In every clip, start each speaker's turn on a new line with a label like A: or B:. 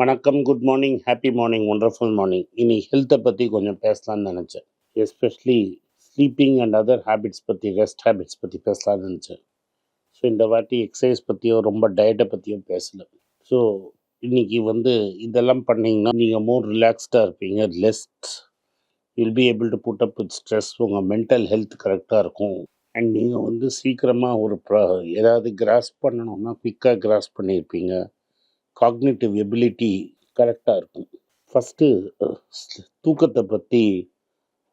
A: வணக்கம் good morning happy morning wonderful morning இனி ஹெல்த்தை பற்றி கொஞ்சம் பேசலாம்னு நினச்சேன். Especially sleeping and other habits பற்றி ரெஸ்ட் ஹேபிட்ஸ் பற்றி பேசலாம்னு நினச்சேன். ஸோ இந்த வாட்டி எக்ஸசைஸ் பற்றியோ ரொம்ப டயட்டை பற்றியும் பேசலை. ஸோ இன்றைக்கி வந்து இதெல்லாம் பண்ணிங்கன்னா நீங்கள் மோர் ரிலாக்ஸ்டாக இருப்பீங்க. Lest will be able to put up with stress உங்கள் மென்டல் ஹெல்த் கரெக்டாக இருக்கும். அண்ட் நீங்கள் வந்து சீக்கிரமாக ஒரு ப்ரா ஏதாவது கிராஸ் பண்ணணும்னா குயிக்காக கிராஸ் பண்ணியிருப்பீங்க. காக்னிட்டிவ் எபிலிட்டி கரெக்டாக இருக்கும். ஃபஸ்ட்டு தூக்கத்தை பற்றி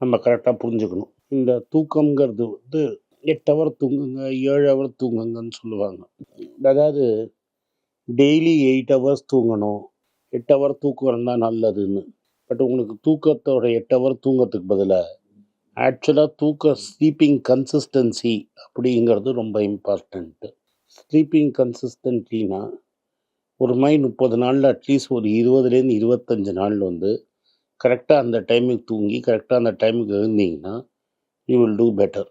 A: நம்ம கரெக்டாக புரிஞ்சுக்கணும். இந்த தூக்கங்கிறது வந்து எட்டு ஹவர் தூங்குங்க ஏழு ஹவர் தூங்குங்கன்னு சொல்லுவாங்க. அதாவது டெய்லி எயிட் ஹவர்ஸ் தூங்கணும். எட்டு ஹவர் தூக்கம் இருந்தால் நல்லதுன்னு. பட் உங்களுக்கு தூக்கத்தோட எட்டு ஹவர் தூங்கத்துக்கு பதிலாக ஆக்சுவலாக தூக்க ஸ்லீப்பிங் கன்சிஸ்டன்சி அப்படிங்கிறது ரொம்ப இம்பார்ட்டண்ட்டு ஸ்லீப்பிங் கன்சிஸ்டன்ட்லினா ஒரு மாதிரி முப்பது நாளில் அட்லீஸ்ட் ஒரு இருபதுலேருந்து இருபத்தஞ்சு நாள் வந்து கரெக்டாக அந்த டைமுக்கு தூங்கி கரெக்டாக அந்த டைமுக்கு எழுந்தீங்கன்னா யூ வில் டூ பெட்டர்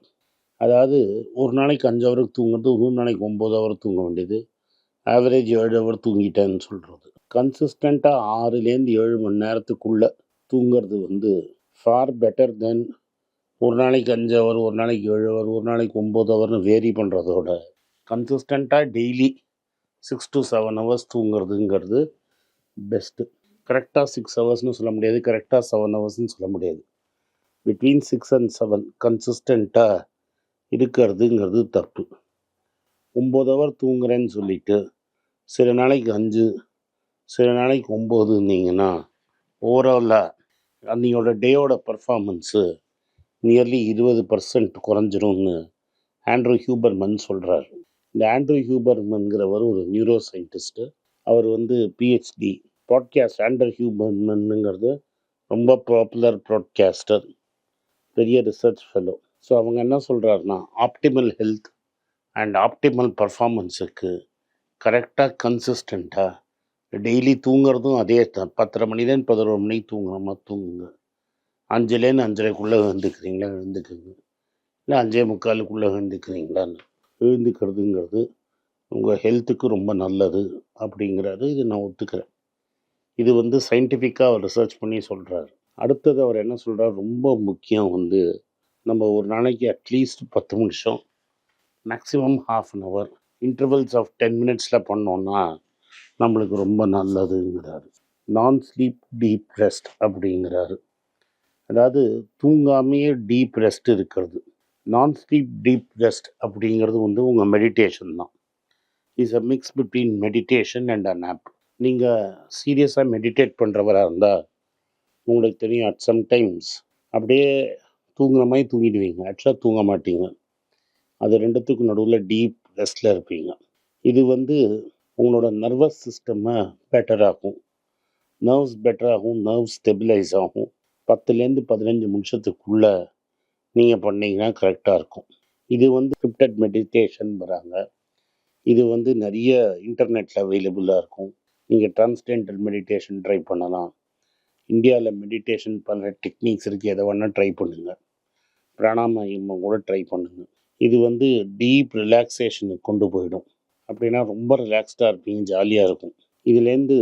A: அதாவது ஒரு நாளைக்கு அஞ்சு ஹவருக்கு தூங்குறது ஒரு நாளைக்கு ஒம்பது ஹவர் தூங்க வேண்டியது. ஆவரேஜ் ஏழு ஹவர் தூங்கிட்டேன்னு சொல்கிறது கன்சிஸ்டண்ட்டாக ஆறுலேருந்து ஏழு மணி நேரத்துக்குள்ளே தூங்குறது வந்து ஃபார் பெட்டர் தென் ஒரு நாளைக்கு அஞ்சு ஹவர் ஒரு நாளைக்கு ஏழு ஹவர் ஒரு நாளைக்கு ஒம்பது ஹவர்னு வேரி பண்ணுறதோட கன்சிஸ்டண்ட்டாக daily six to seven hours தூங்குறதுங்கிறது best கரெக்டாக சிக்ஸ் ஹவர்ஸ்னு சொல்ல முடியாது கரெக்டாக செவன் ஹவர்ஸ்னு சொல்ல முடியாது. பிட்வீன் சிக்ஸ் அண்ட் செவன் கன்சிஸ்டண்ட்டாக இருக்கிறதுங்கிறது தப்பு. ஒம்பது ஹவர் தூங்குறேன்னு சொல்லிட்டு சில நாளைக்கு அஞ்சு சில நாளைக்கு ஒம்போதுன்னீங்கன்னா இருந்தீங்கன்னா ஓவராலாக அன்னையோட டேயோட பர்ஃபார்மன்ஸு நியர்லி இருபது பர்சன்ட் குறைஞ்சிரும்னு ஆண்ட்ரூ ஹியூபர்மன் சொல்கிறார் இந்த ஆண்ட்ரூ ஹியூபர்மன்கிறவர் ஒரு நியூரோ சயின்டிஸ்ட்டு அவர் வந்து பிஹெச்டி ப்ராட்காஸ்ட் ஆண்ட்ரூ ஹியூபர்மன்னுங்கிறது ரொம்ப பாப்புலர் ப்ராட்காஸ்டர் பெரிய ரிசர்ச் ஃபெலோ ஸோ அவங்க என்ன சொல்கிறாருன்னா ஆப்டிமல் ஹெல்த் அண்ட் ஆப்டிமல் பர்ஃபார்மன்ஸுக்கு கரெக்டாக கன்சிஸ்டண்ட்டாக டெய்லி தூங்குறதும் அதே தான். பத்தரை மணிலேருந்து பதினோரு மணிக்கு தூங்குறோமா தூங்குங்க. அஞ்சுலேருந்து அஞ்சரைக்குள்ளே எழுந்துக்கிறீங்களா எழுந்துக்குங்க. இல்லை அஞ்சே முக்காலுக்குள்ளே எழுந்துக்கிறீங்களான்னு. எழுந்துக்கிறதுங்கிறது உங்கள் ஹெல்த்துக்கு ரொம்ப நல்லது அப்படிங்கிறது இது நான் ஒத்துக்கிறேன். இது வந்து சயின்டிஃபிக்காக அவர் ரிசர்ச் பண்ணி சொல்கிறாரு அடுத்தது அவர் என்ன சொல்கிறார் ரொம்ப முக்கியம் வந்து நம்ம ஒரு நாளைக்கு அட்லீஸ்ட் பத்து நிமிஷம் maximum half an hour intervals of ten மினிட்ஸில் பண்ணோன்னா நம்மளுக்கு ரொம்ப நல்லதுங்கிறாரு. நான் ஸ்லீப் டீப் ரெஸ்ட் அப்படிங்கிறாரு. அதாவது தூங்காமையே டீப் ரெஸ்ட் இருக்கிறது. நான் ஸ்லீப் டீப் ரெஸ்ட் அப்படிங்கிறது வந்து உங்கள் மெடிடேஷன் தான். Is a mix between meditation and a nap நீங்கள் சீரியஸாக மெடிடேட் பண்ணுறவராக இருந்தால் உங்களுக்கு தெரியும் அட் சம்டைம்ஸ் அப்படியே தூங்குற மாதிரி தூங்கிடுவீங்க. ஆக்சுவலாக தூங்க மாட்டீங்க. அது ரெண்டுத்துக்கும் நடுவில் டீப் ரெஸ்ட்டில் இருப்பீங்க. இது வந்து உங்களோட நர்வஸ் சிஸ்டம்மை பெட்டர் ஆகும் நர்வ்ஸ் பெட்டர் ஆகும் நர்வ் ஸ்டெபிலைஸ் ஆகும். பத்துலேருந்து பதினஞ்சு நிமிஷத்துக்குள்ளே நீங்கள் பண்ணீங்கன்னா கரெக்டாக இருக்கும். இது வந்து கிரிப்டட் மெடிடேஷன்ங்கிறாங்க வராங்க. இது வந்து நிறைய இன்டர்நெட்டில் அவைலபிளாக இருக்கும். நீங்கள் டிரான்ஸ்டென்டல் மெடிடேஷன் ட்ரை பண்ணலாம். இந்தியாவில் மெடிடேஷன் பண்ணுற டெக்னிக்ஸ் இருக்குது எதை வேணால் ட்ரை பண்ணுங்கள் பிராணாமயம் கூட ட்ரை பண்ணுங்கள் இது வந்து டீப் ரிலாக்ஸேஷனுக்கு கொண்டு போயிடும். அப்படின்னா ரொம்ப ரிலாக்ஸ்டாக இருப்பீங்க. ஜாலியாக இருக்கும். இதுலேருந்து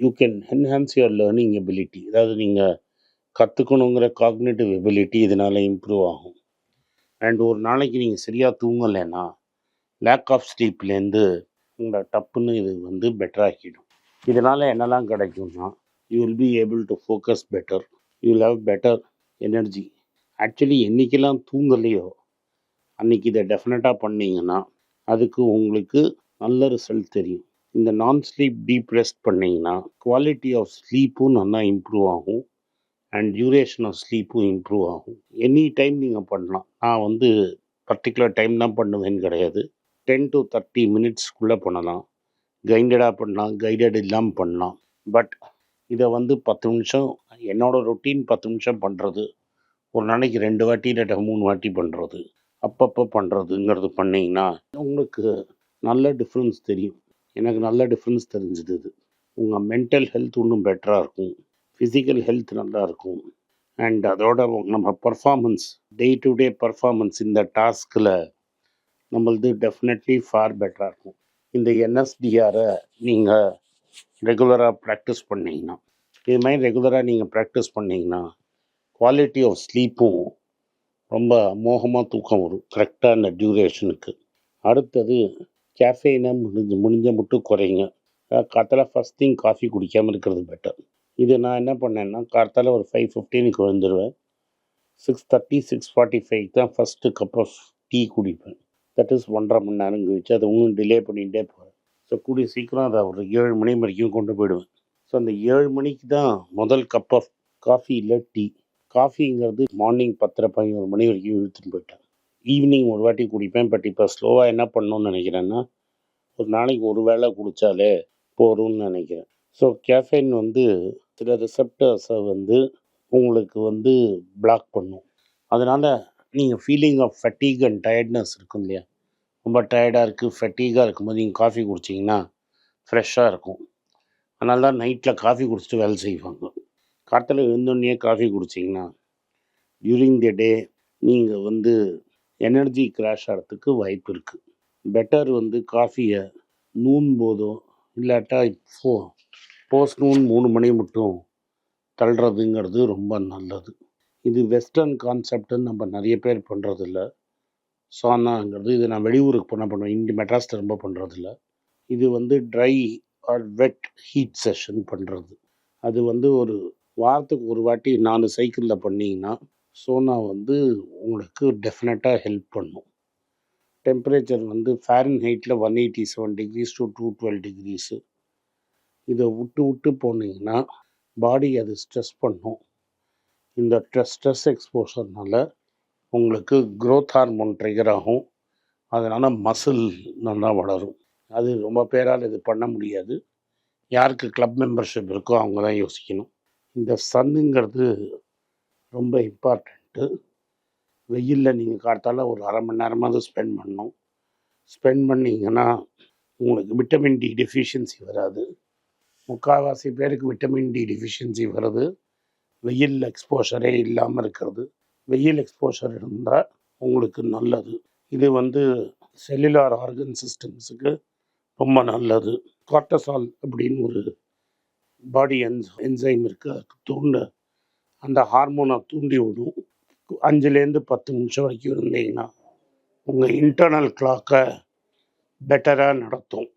A: you can enhance your learning ability அதாவது நீங்கள் கற்றுக்கணுங்கிற காக்னேட்டிவ் எபிலிட்டி இதனால் இம்ப்ரூவ் ஆகும். அண்ட் ஒரு நாளைக்கு நீங்கள் சரியாக தூங்கலைன்னா லேக் ஆஃப் ஸ்லீப்லேருந்து உங்களை டப்புன்னு இது வந்து பெட்டராக்கிடும் இதனால் என்னெல்லாம் கிடைக்கும்னா you will be able to focus better you will have better energy actually என்றைக்கெல்லாம் தூங்கலையோ அன்றைக்கி இதை டெஃபினட்டாக பண்ணீங்கன்னா அதுக்கு உங்களுக்கு நல்ல ரிசல்ட் தெரியும். இந்த நான் ஸ்லீப் டீப் ரெஸ்ட் பண்ணிங்கன்னா குவாலிட்டி ஆஃப் ஸ்லீப்பும் நல்லா இம்ப்ரூவ் ஆகும். அண்ட் டியூரேஷன் ஆஃப் ஸ்லீப்பும் இம்ப்ரூவ் ஆகும். எனி டைம் நீங்கள் பண்ணலாம். நான் வந்து பர்டிகுலர் டைம் தான் பண்ணுவேன்னு கிடையாது. டென் டு தேர்ட்டி மினிட்ஸ்க்குள்ளே பண்ணலாம். கைடடாக பண்ணலாம் கைடட் இல்லாமல் பண்ணலாம். பட் இதை வந்து பத்து நிமிஷம் என்னோடய ரொட்டீன் பத்து நிமிஷம் பண்ணுறது ஒரு நாளைக்கு ரெண்டு வாட்டி இல்லாட்ட மூணு வாட்டி பண்ணுறது அப்பப்போ பண்ணுறதுங்கிறது பண்ணிங்கன்னா உங்களுக்கு நல்ல டிஃப்ரென்ஸ் தெரியும். எனக்கு நல்ல டிஃப்ரென்ஸ் தெரிஞ்சுது இது. உங்கள் மென்டல் ஹெல்த் இன்னும் பெட்டராக இருக்கும். ஃபிசிக்கல் ஹெல்த் நல்லா இருக்கும் அண்ட் அதோட நம்ம performance day to day performance இந்த டாஸ்கில் நம்மளது டெஃபினெட்லி ஃபார் பெட்டராக இருக்கும். இந்த என்எஸ்டிஆரை நீங்கள் ரெகுலராக ப்ராக்டிஸ் பண்ணிங்கன்னா இது மாதிரி ரெகுலராக நீங்கள் ப்ராக்டிஸ் பண்ணிங்கன்னா குவாலிட்டி ஆஃப் ஸ்லீப்பும் ரொம்ப மோகமாக தூக்கம் வரும். கரெக்டாக அந்த டியூரேஷனுக்கு அடுத்தது கேஃபெயினை முடிஞ்ச முடிஞ்ச மட்டும் குறைங்க. காத்தால ஃபஸ்ட் திங் காஃபி குடிக்காமல் இருக்கிறது பெட்டர் இது நான் என்ன பண்ணேன்னா காத்தால ஒரு ஃபைவ் ஃபிஃப்டீனுக்கு வந்துடுவேன் six thirty six forty five தான் ஃபஸ்ட்டு கப் ஆஃப் டீ குடிப்பேன். தட் இஸ் ஒன்றரை மணி நேரம் கழிச்சு அதை இன்னும் டிலே பண்ணிகிட்டே போகிறேன் ஸோ கூடிய சீக்கிரம் அதை ஒரு ஏழு மணி வரைக்கும் கொண்டு போயிடுவேன். ஸோ அந்த ஏழு மணிக்கு தான் முதல் கப் ஆஃப் காஃபி இல்லை டீ காஃபிங்கிறது மார்னிங் பத்தரை பதினோரு மணி வரைக்கும் இழுத்துட்டு போயிட்டேன். ஈவினிங் ஒரு வாட்டி குடிப்பேன். பட் இப்போ ஸ்லோவாக என்ன பண்ணணும்னு நினைக்கிறேன்னா ஒரு நாளைக்கு ஒரு வேளை குடித்தாலே போதும்னு நினைக்கிறேன். ஸோ கேஃபைன் வந்து சில ரிசப்டர்ஸை வந்து உங்களுக்கு வந்து பிளாக் பண்ணும். அதனால் நீங்கள் feeling of fatigue and tiredness இருக்கும் இல்லையா? ரொம்ப டயர்டாக இருக்குது ஃபட்டீகாக இருக்கும்போது நீங்கள் காஃபி குடிச்சிங்கன்னா ஃப்ரெஷ்ஷாக இருக்கும். அதனால தான் நைட்டில் காஃபி குடிச்சிட்டு வேலை செய்வாங்க. காற்றுல எழுந்தோடனே காஃபி குடிச்சிங்கன்னா டியூரிங் த டே நீங்கள் வந்து எனர்ஜி கிராஷ் ஆகிறதுக்கு வாய்ப்பு இருக்குது பெட்டர் வந்து காஃபியை நூன் போதோ இல்லாட்டா இப்போ போஸ்ட் நூன் மூணு மணி மட்டும் தள்ளுறதுங்கிறது ரொம்ப நல்லது. இது வெஸ்டர்ன் கான்செப்டுன்னு நம்ம நிறைய பேர் பண்ணுறதில்ல சானாங்கிறது இது நான் வெளியூருக்கு போனால் பண்ணுவேன். இங்கே மெட்ராஸ் ரொம்ப பண்ணுறதில்ல இது வந்து dry or wet heat session பண்ணுறது அது வந்து ஒரு வாரத்துக்கு ஒரு வாட்டி நாலு சைக்கிளில் பண்ணிங்கன்னா சோனா வந்து உங்களுக்கு டெஃபினட்டாக ஹெல்ப் பண்ணும். டெம்பரேச்சர் வந்து ஃபேரன் ஹைட்டில் one eighty seven degrees to two twelve degrees இதை விட்டு விட்டு போனீங்கன்னா பாடி அது ஸ்ட்ரெஸ் பண்ணும். இந்த ஸ்ட்ரெஸ் எக்ஸ்போஷர்னால உங்களுக்கு க்ரோத் ஹார்மோன் ட்ரிகர் ஆகும். அதனால் மசில் நல்லா வளரும். அது ரொம்ப பேரால் இது பண்ண முடியாது. யாருக்கு கிளப் மெம்பர்ஷிப் இருக்கோ அவங்க தான் யோசிக்கணும். இந்த சன்னுங்கிறது ரொம்ப இம்பார்ட்டண்ட்டு வெயிலில் நீங்கள் காத்தால ஒரு அரை மணி நேரமாவது ஸ்பெண்ட் பண்ணணும். ஸ்பெண்ட் பண்ணிங்கன்னா உங்களுக்கு விட்டமின் டி டெஃபிஷியன்சி வராது. முக்கால்வாசி பேருக்கு விட்டமின் டி டிஃபிஷியன்சி வருது. வெயில் எக்ஸ்போஷரே இல்லாமல் இருக்கிறது. வெயில் எக்ஸ்போஷர் இருந்தால் உங்களுக்கு நல்லது. இது வந்து செல்லுலார் ஆர்கன் சிஸ்டம்ஸுக்கு ரொம்ப நல்லது. கார்டசால் அப்படின்னு ஒரு பாடி என்ஸ் என்சைம் இருக்குது அதுக்கு தூண்ட அந்த ஹார்மோனை தூண்டி விடும். அஞ்சுலேருந்து பத்து நிமிஷம் வரைக்கும் இருந்தீங்கன்னா உங்கள் இன்டர்னல் கிளாக்கை பெட்டராக நடத்தும்.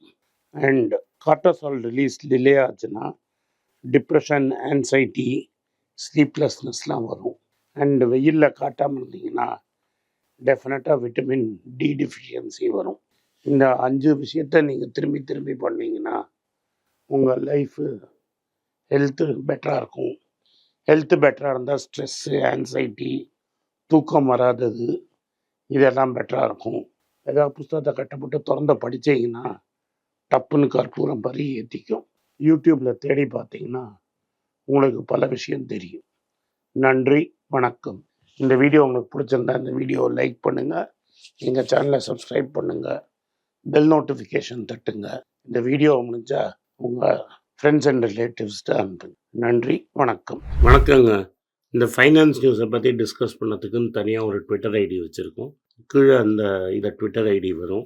A: அண்ட் கார்டசால் ரிலீஸ் டிலே ஆச்சுன்னா டிப்ரெஷன் ஆன்சைட்டி ஸ்லீப்லெஸ்னஸ்லாம் வரும். அண்ட் வெயிலில் காட்டாமல் இருந்தீங்கன்னா டெஃபினட்டாக விட்டமின் டி டிஃபிஷியன்சி வரும். இந்த அஞ்சு விஷயத்த நீங்கள் திரும்பி திரும்பி பண்ணீங்கன்னா உங்கள் லைஃபு ஹெல்த்து பெட்டராக இருக்கும். ஹெல்த்து பெட்டராக இருந்தால் ஸ்ட்ரெஸ்ஸு ஆன்சைட்டி தூக்கம் வராதது இதெல்லாம் பெட்டராக இருக்கும். ஏதாவது புஸ்தகத்தை கட்டப்பட்டு திறந்து படிச்சீங்கன்னா டப்புன்னு கற்பூரம் பறி ஏற்றிக்கும் யூடியூப்பில் தேடி பார்த்தீங்கன்னா உங்களுக்கு பல விஷயம் தெரியும். நன்றி வணக்கம். இந்த வீடியோ உங்களுக்கு பிடிச்சிருந்தா இந்த வீடியோவை லைக் பண்ணுங்கள் எங்கள் சேனலை சப்ஸ்கிரைப் பண்ணுங்கள் பெல் நோட்டிஃபிகேஷன் தட்டுங்க. இந்த வீடியோ முடிஞ்சா உங்கள் ஃப்ரெண்ட்ஸ் அண்ட் ரிலேட்டிவ்ஸ்ட்டு அனுப்புங்க. நன்றி வணக்கம். வணக்கங்க. இந்த ஃபைனான்ஸ் நியூஸை பற்றி டிஸ்கஸ் பண்ணதுக்குன்னு தனியாக ஒரு ட்விட்டர் ஐடி வச்சுருக்கோம். கீழே அந்த இதை ட்விட்டர் ஐடி வரும்.